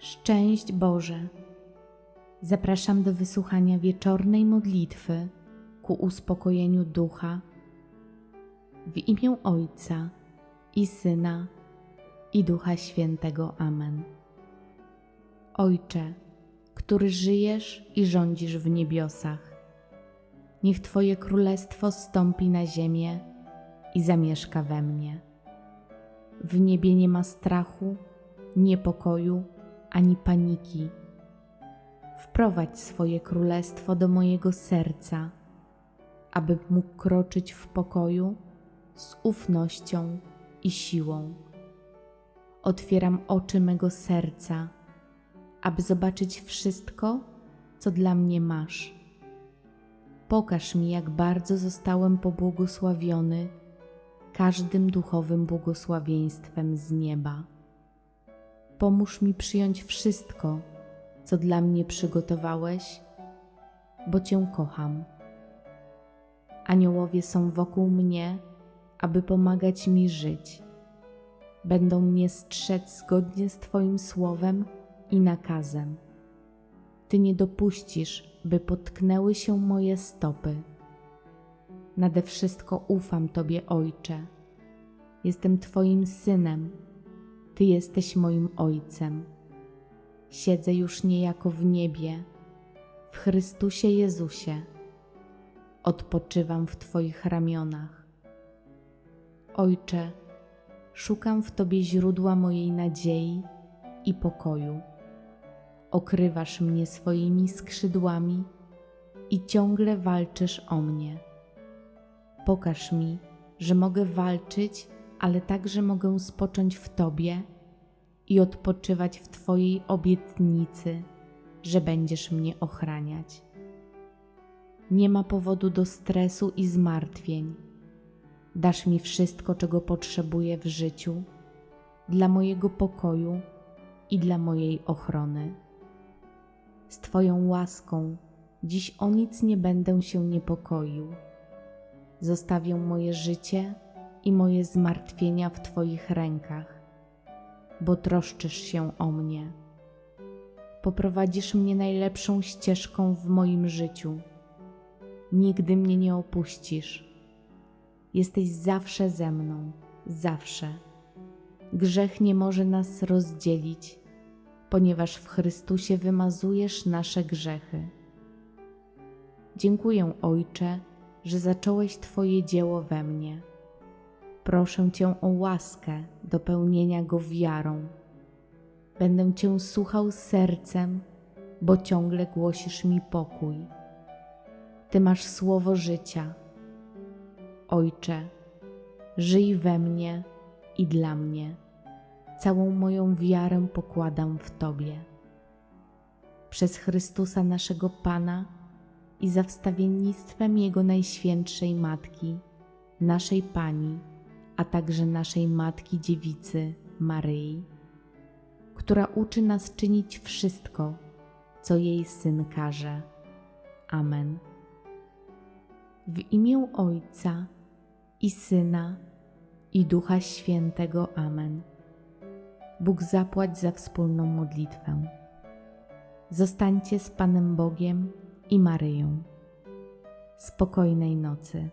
Szczęść Boże! Zapraszam do wysłuchania wieczornej modlitwy ku uspokojeniu ducha w imię Ojca i Syna i Ducha Świętego. Amen. Ojcze, który żyjesz i rządzisz w niebiosach, niech Twoje królestwo stąpi na ziemię i zamieszka we mnie. W niebie nie ma strachu, niepokoju ani paniki. Wprowadź swoje królestwo do mojego serca, aby mógł kroczyć w pokoju z ufnością i siłą. Otwieram oczy mego serca, aby zobaczyć wszystko, co dla mnie masz. Pokaż mi, jak bardzo zostałem pobłogosławiony każdym duchowym błogosławieństwem z nieba. Pomóż mi przyjąć wszystko, co dla mnie przygotowałeś, bo Cię kocham. Aniołowie są wokół mnie, aby pomagać mi żyć. Będą mnie strzec zgodnie z Twoim słowem i nakazem. Ty nie dopuścisz, by potknęły się moje stopy. Nade wszystko ufam Tobie, Ojcze. Jestem Twoim synem, Ty jesteś moim Ojcem. Siedzę już niejako w niebie, w Chrystusie Jezusie. Odpoczywam w Twoich ramionach. Ojcze, szukam w Tobie źródła mojej nadziei i pokoju. Okrywasz mnie swoimi skrzydłami i ciągle walczysz o mnie. Pokaż mi, że mogę walczyć, ale także mogę spocząć w Tobie i odpoczywać w Twojej obietnicy, że będziesz mnie ochraniać. Nie ma powodu do stresu i zmartwień. Dasz mi wszystko, czego potrzebuję w życiu, dla mojego pokoju i dla mojej ochrony. Z Twoją łaską dziś o nic nie będę się niepokoił. Zostawię moje życie i moje zmartwienia w Twoich rękach, bo troszczysz się o mnie. Poprowadzisz mnie najlepszą ścieżką w moim życiu. Nigdy mnie nie opuścisz. Jesteś zawsze ze mną, zawsze. Grzech nie może nas rozdzielić, ponieważ w Chrystusie wymazujesz nasze grzechy. Dziękuję, Ojcze, że zacząłeś Twoje dzieło we mnie. Proszę Cię o łaskę do pełnienia go wiarą. Będę Cię słuchał sercem, bo ciągle głosisz mi pokój. Ty masz słowo życia. Ojcze, żyj we mnie i dla mnie. Całą moją wiarę pokładam w Tobie. Przez Chrystusa naszego Pana i za wstawiennictwem Jego Najświętszej Matki, naszej Pani, a także naszej Matki Dziewicy Maryi, która uczy nas czynić wszystko, co jej Syn każe. Amen. W imię Ojca i Syna i Ducha Świętego. Amen. Bóg zapłać za wspólną modlitwę. Zostańcie z Panem Bogiem i Maryją. Spokojnej nocy.